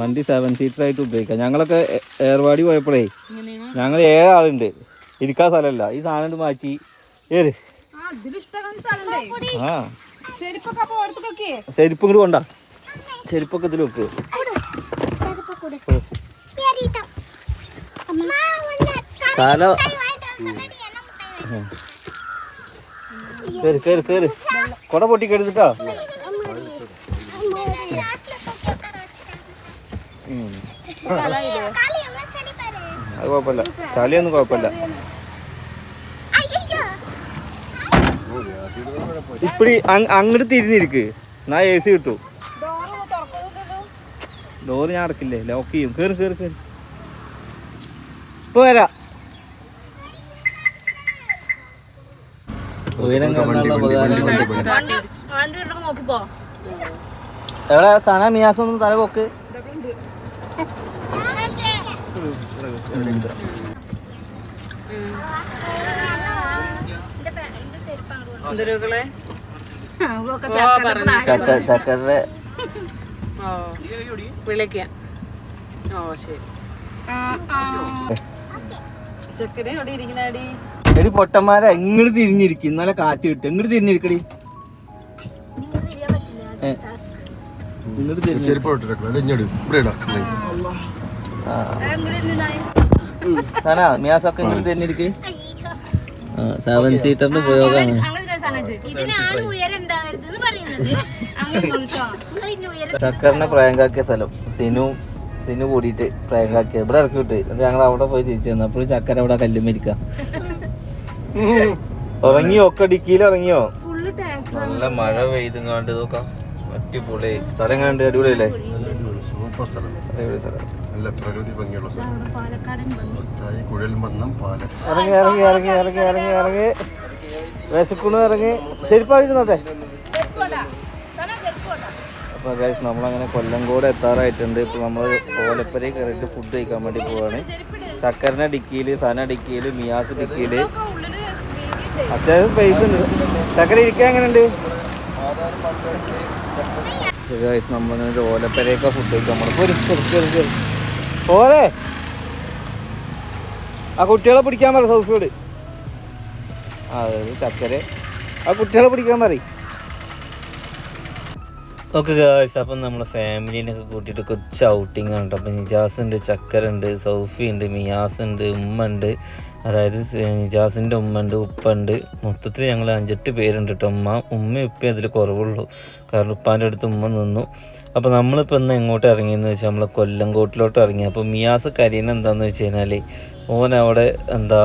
വണ്ടി seven seater ആയിട്ട് ഉപയോഗിക്കാം ഞങ്ങളൊക്കെ ഏർവാടി പോയപ്പോഴേ ഞങ്ങൾ ഏഴാളുണ്ട് ഇരിക്കാൻ സ്ഥലമല്ല ഈ സാധനം മാറ്റി ആ ഓരത്തൊക്കെ ചെരുപ്പ് ഇങ്ങോട്ട് കൊണ്ട ചെരുപ്പൊക്കെ ഇതിൽ വെക്ക് സ്ഥലം കേറ് കേറ് കേറ് കൊട പൊട്ടിക്കെടുത്തിട്ടോ. അത് കുഴപ്പമില്ല ചളിയൊന്നും കുഴപ്പമില്ല ഇപ്പടി അങ്ങോട്ട് തിരിഞ്ഞിരിക്ക് എന്നാ എ സി കിട്ടൂ ഡോറ് ഞാൻ അടക്കില്ലേ ലോക്ക് ചെയ്യും കേറി കേറി കേറി ഇപ്പൊ വരാ എവിടെ സന മിയാസൊന്നും തല പൊക്ക് ചക്ക ചക്കരുടെ ഓ വിളിക്കാം. ഓ ശരി. ചക്കര എവിടെ ഇരിക്കണടി? എടി പൊട്ടന്മാരെ ഇങ്ങോട്ട് തിരിഞ്ഞിരിക്കും? ഇന്നലെ കാറ്റ് കിട്ടും. ഇങ്ങോട്ട് തിരിഞ്ഞിരിക്കടി. ഇങ്ങോട്ട് തിരിഞ്ഞു സന മിയാസൊക്കെ ഇങ്ങോട്ട് തിരിഞ്ഞിരിക്ക് സെവൻ സീറ്ററിന്റെ ഉപയോഗമാണ്. ചക്കറിനെ പ്രയങ്കാക്കിയ സ്ഥലം. സിനു സിനു കൂടിയിട്ട് പ്രയങ്കാക്കിയ ഇവിടെ ഇറക്കി വിട്ട് എന്നിട്ട് ഞങ്ങൾ അവിടെ പോയി തിരിച്ചു വന്നു. അപ്പോഴും ചക്കര അവിടെ കല്ലുമരിക്ക ഇറങ്ങിയോ ഒക്കെ ഡിക്കിയിൽ ഇറങ്ങിയോ നല്ല മഴ പെയ്തും കണ്ട് നോക്കാം അടിപൊളി. സ്ഥലം കണ്ട് അടിപൊളിയല്ലേ? സൂപ്പർ സ്ഥലം. നല്ല പ്രകൃതി ഭംഗിയുള്ള സ്ഥലം. പാലക്കാടൻ ഭംഗി ഒറ്റായി കുഴൽ മന്നം പാലക്കാട് ഇറങ്ങി ഇറങ്ങി ഇറങ്ങി ഇറങ്ങി ഇറങ്ങി ഇറങ്ങി. വിശക്കണു ഇറങ്ങി. ചെരുപ്പായിരുന്നോട്ടെ അപ്പോൾ ഗൈസ് നമ്മളങ്ങനെ കൊല്ലംകോട് എത്താറായിട്ടുണ്ട്. ഇപ്പോൾ നമ്മൾ ഓലപ്പരി കയറിയിട്ട് ഫുഡ് കഴിക്കാൻ വേണ്ടി പോവാണ്. ചക്കരനെ ഡിക്കിയിൽ സന ഡിക്കിയിൽ മിയാസ് ഡിക്കിയിൽ. അത്യാവശ്യം പൈസ ഉണ്ട്. ചക്കര ഇരിക്കാൻ എങ്ങനെയുണ്ട്? ഗൈസ് നമ്മളിങ്ങനെ ഓലപ്പരയൊക്കെ ഫുഡ് കഴിക്കും പോകണം പോരി കേറി, കേറി, കേറി. പോരെ ആ കുട്ടികളെ പിടിക്കാൻ പറ സൗഫിയോട്. അതായത് ചക്കര. ആ കുട്ടികളെ പിടിക്കാൻ പറയും. ഓക്കെ ഗായ്സ് അപ്പം നമ്മൾ ഫാമിലീനൊക്കെ കൂട്ടിയിട്ട് കുറച്ച് ഔട്ടിംഗ് അപ്പം ഉണ്ട് ചക്കര ഉണ്ട് സൗഫി ഉണ്ട് മിയാസ് ഉണ്ട് ഉമ്മ ഉണ്ട് അതായത് നിജാസിന്റെ ഉമ്മ ഉണ്ട് ഉപ്പ ഉണ്ട് മൊത്തത്തിൽ ഞങ്ങൾ അഞ്ചെട്ട് പേരുണ്ട് കേട്ടോ. ഉമ്മ ഉമ്മ ഉപ്പ അതിൽ കുറവുള്ളൂ. കാരണം ഉപ്പാന്റെ അടുത്ത് ഉമ്മ നിന്നു. അപ്പോൾ നമ്മളിപ്പോൾ ഇന്ന് എങ്ങോട്ട് ഇറങ്ങിയെന്ന് വെച്ചാൽ നമ്മൾ കൊല്ലംകോട്ടിലോട്ട് ഇറങ്ങി. അപ്പോൾ മിയാസ് കരീന എന്താണെന്ന് വെച്ച് കഴിഞ്ഞാൽ ഓൻ അവിടെ എന്താ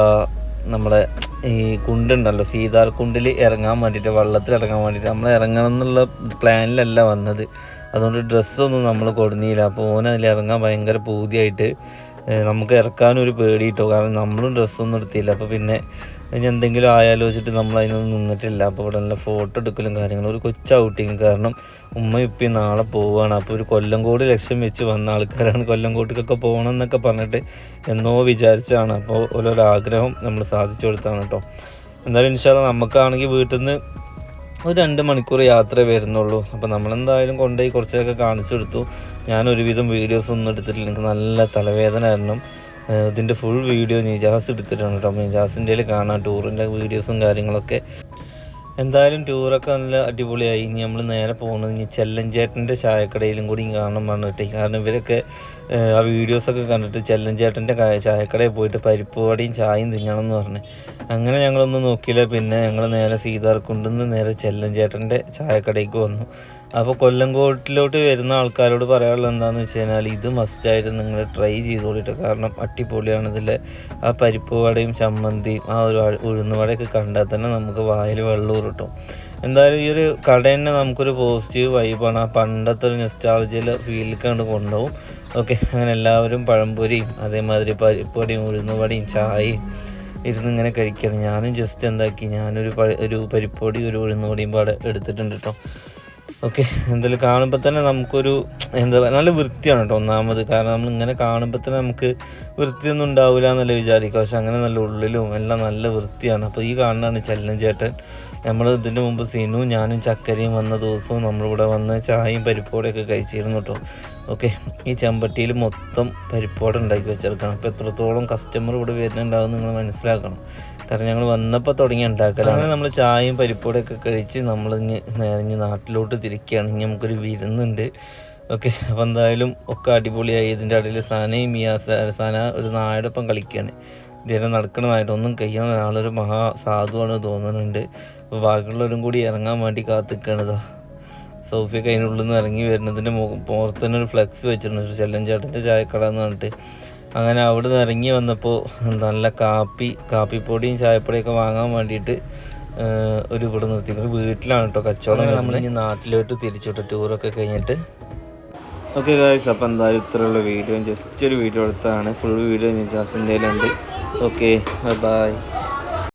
നമ്മളെ ഈ കുണ്ടുണ്ടല്ലോ സീതാർ കുണ്ടിൽ ഇറങ്ങാൻ വേണ്ടിയിട്ട് വെള്ളത്തിൽ ഇറങ്ങാൻ വേണ്ടിയിട്ട്. നമ്മൾ ഇറങ്ങണം എന്നുള്ള പ്ലാനിലല്ല വന്നത്. അതുകൊണ്ട് ഡ്രസ്സൊന്നും നമ്മൾ കൊടുന്നില്ല. അപ്പോൾ ഓൻ ഇറങ്ങാൻ ഭയങ്കര പൂതിയായിട്ട് നമുക്ക് ഇറക്കാനൊരു പേടി കിട്ടും കാരണം നമ്മളും ഡ്രസ്സൊന്നും എടുത്തില്ല. അപ്പോൾ പിന്നെ ഇനി എന്തെങ്കിലും ആയാലോ വെച്ചിട്ട് നമ്മൾ അതിനൊന്നും നിന്നിട്ടില്ല. അപ്പോൾ ഇവിടെ നല്ല ഫോട്ടോ എടുക്കലും കാര്യങ്ങളും. ഒരു കൊച്ചു ഔട്ടിങ് കാരണം ഉമ്മയും ഇപ്പം നാളെ പോവുകയാണ് അപ്പോൾ ഒരു കൊല്ലംകോട് ലക്ഷ്യം വെച്ച് വന്ന ആൾക്കാരാണ്. കൊല്ലംകോട്ടിക്കൊക്കെ പോകണം എന്നൊക്കെ പറഞ്ഞിട്ട് എന്നോ വിചാരിച്ചാണ്. അപ്പോൾ ഓരോരോ ആഗ്രഹം നമ്മൾ സാധിച്ചു കൊടുത്താണ് കേട്ടോ എന്തായാലും ഇൻഷാല്ല നമുക്കാണെങ്കിൽ വീട്ടിൽ നിന്ന് ഒരു രണ്ട് മണിക്കൂർ യാത്ര വരുന്നുള്ളൂ. അപ്പോൾ നമ്മളെന്തായാലും കൊണ്ടുപോയി കുറച്ചൊക്കെ കാണിച്ചു കൊടുത്തു. ഞാൻ ഒരുവിധം വീഡിയോസ് ഒന്നും എടുത്തിട്ടില്ല. എനിക്ക് നല്ല തലവേദന ആയിരുന്നു ഇതിന്റെ ഫുൾ വീഡിയോ നിജാസ് എടുത്തിട്ടുണ്ട് കേട്ടോ. നിജാസിന്റെ കാണാം. ടൂറിന്റെ വീഡിയോസും കാര്യങ്ങളൊക്കെ. എന്തായാലും ടൂറൊക്കെ നല്ല അടിപൊളിയായി. ഇനി നമ്മൾ നേരെ പോകുന്നത് ഇനി ചെല്ലഞ്ചേട്ടന്റെ ചായക്കടയിലും കൂടി കാണാൻ പറഞ്ഞിട്ട്. കാരണം ഇവരൊക്കെ ആ വീഡിയോസൊക്കെ കണ്ടിട്ട് ചെല്ലഞ്ചേട്ടന്റെ ചായക്കടയിൽ പോയിട്ട് പരിപ്പ് വടയും ചായയും തിന്നണം എന്ന് പറഞ്ഞു. അങ്ങനെ ഞങ്ങളൊന്നും നോക്കിയില്ല. പിന്നെ ഞങ്ങൾ നേരെ സീതാർക്കുണ്ടെന്ന് നേരെ ചെല്ലഞ്ചേട്ടന്റെ ചായക്കടയ്ക്ക് വന്നു. അപ്പോൾ കൊല്ലംകോട്ടിലോട്ട് വരുന്ന ആൾക്കാരോട് പറയാനുള്ളത് എന്താണെന്ന് വെച്ച് കഴിഞ്ഞാൽ ഇത് മസ്റ്റായിട്ട് നിങ്ങൾ ട്രൈ ചെയ്തോളിട്ട്. കാരണം അടിപൊളിയാണ് ഇതിലെ. ആ പരിപ്പ് വടയും ചമ്മന്തിയും ആ ഒരു ഉഴുന്നുവടയൊക്കെ ഉഴുന്ന് വടയൊക്കെ കണ്ടാൽ തന്നെ നമുക്ക് വായിൽ വെള്ളം ഉരുട്ടും എന്തായാലും ഈ ഒരു കട തന്നെ നമുക്കൊരു പോസിറ്റീവ് വൈബാണ് ആ പണ്ടത്തെ ഒരു നെസ്റ്റാളജിയിൽ ഫീലിലേക്കാണ്ട് കൊണ്ടുപോകും. ഓക്കെ അങ്ങനെ എല്ലാവരും പഴംപൊരിയും അതേമാതിരി പരിപ്പൊടിയും ഉഴുന്നുവടയും ഉഴുന്ന് വടയും ചായയും ഇരുന്ന് ഇങ്ങനെ കഴിക്കണം. ഞാനും ജസ്റ്റ് എന്താക്കി ഞാനൊരു ഒരു പരിപ്പൊടി ഒരു ഉഴുന്നുവടിയും പാടെ എടുത്തിട്ടുണ്ട് കേട്ടോ ഓക്കെ എന്തായാലും കാണുമ്പോൾ തന്നെ നമുക്കൊരു എന്താ പറയുക നല്ല വൃത്തിയാണ് കേട്ടോ ഒന്നാമത്. കാരണം നമ്മൾ ഇങ്ങനെ കാണുമ്പോൾ തന്നെ നമുക്ക് വൃത്തിയൊന്നും ഉണ്ടാവില്ല എന്നല്ല വിചാരിക്കുക. പക്ഷെ അങ്ങനെ നല്ല ഉള്ളിലും എല്ലാം നല്ല വൃത്തിയാണ്. അപ്പോൾ ഈ കാണുന്നതാണ് ചെല്ലൻ ചേട്ടൻ. നമ്മൾ ഇതിന് മുമ്പ് സീനും ഞാനും ചക്കരയും വന്ന ദിവസവും നമ്മളിവിടെ വന്ന് ചായയും പരിപ്പോടെയൊക്കെ കഴിച്ചിരുന്നു കേട്ടോ ഓക്കെ ഈ ചെമ്പട്ടിയിൽ മൊത്തം പരിപ്പോടെ ഉണ്ടാക്കി വെച്ചെടുക്കണം. അപ്പോൾ എത്രത്തോളം കസ്റ്റമർ ഇവിടെ വരുന്നുണ്ടാവും നിങ്ങൾ മനസ്സിലാക്കണം. കാരണം ഞങ്ങൾ വന്നപ്പോൾ തുടങ്ങി ഉണ്ടാക്കലാണ്. നമ്മൾ ചായയും പരിപ്പോടെയൊക്കെ കഴിച്ച് നമ്മൾ ഇനി നേരെ ഇനി നാട്ടിലോട്ട് തിരിക്കുകയാണ്. ഇനി നമുക്കൊരു വിരുന്നുണ്ട്. ഓക്കെ അപ്പോൾ എന്തായാലും ഒക്കെ അടിപൊളിയായി. ഇതിന്റെ ഇടയിൽ സാനയും മിയാസ സാന ഒരു നായോടൊപ്പം കളിക്കുകയാണ് ഇതുവരെ നടക്കണതായിട്ട് ഒന്നും കഴിയാൻ ആളൊരു മഹാ സാധുവാണ് തോന്നുന്നുണ്ട്. അപ്പോൾ ബാക്കിയുള്ളവരും കൂടി ഇറങ്ങാൻ വേണ്ടി കാത്തിക്കുകയാണിതാ സോഫിയൊക്കെ അതിനുള്ളിൽ നിന്ന് ഇറങ്ങി വരുന്നതിന്റെ പുറത്ത് തന്നെ ഒരു ഫ്ലെക്സ് വെച്ചിട്ടുണ്ട്. ഒരു ചെല്ലൻ ചേട്ടന്റെ ചായക്കട എന്ന് പറഞ്ഞിട്ട്. അങ്ങനെ അവിടെ നിന്ന് ഇറങ്ങി വന്നപ്പോൾ നല്ല കാപ്പി കാപ്പിപ്പൊടിയും ചായപ്പൊടിയൊക്കെ വാങ്ങാൻ വേണ്ടിയിട്ട് ഒരു ഇവിടെ നിർത്തി. ഒരു വീട്ടിലാണ് കേട്ടോ കച്ചവടം നമ്മൾ ഇനി നാട്ടിലോട്ട് തിരിച്ചോട്ട് ടൂറൊക്കെ കഴിഞ്ഞിട്ട്. ഓക്കെ ഗായ്സ് അപ്പോൾ എന്തായാലും ഇത്രയുള്ള വീഡിയോ ജസ്റ്റ് ഒരു വീഡിയോ എടുത്താണ് ഫുൾ വീഡിയോ ജാസിന്റെ ഉണ്ട് ഓക്കെ ബൈ ബൈ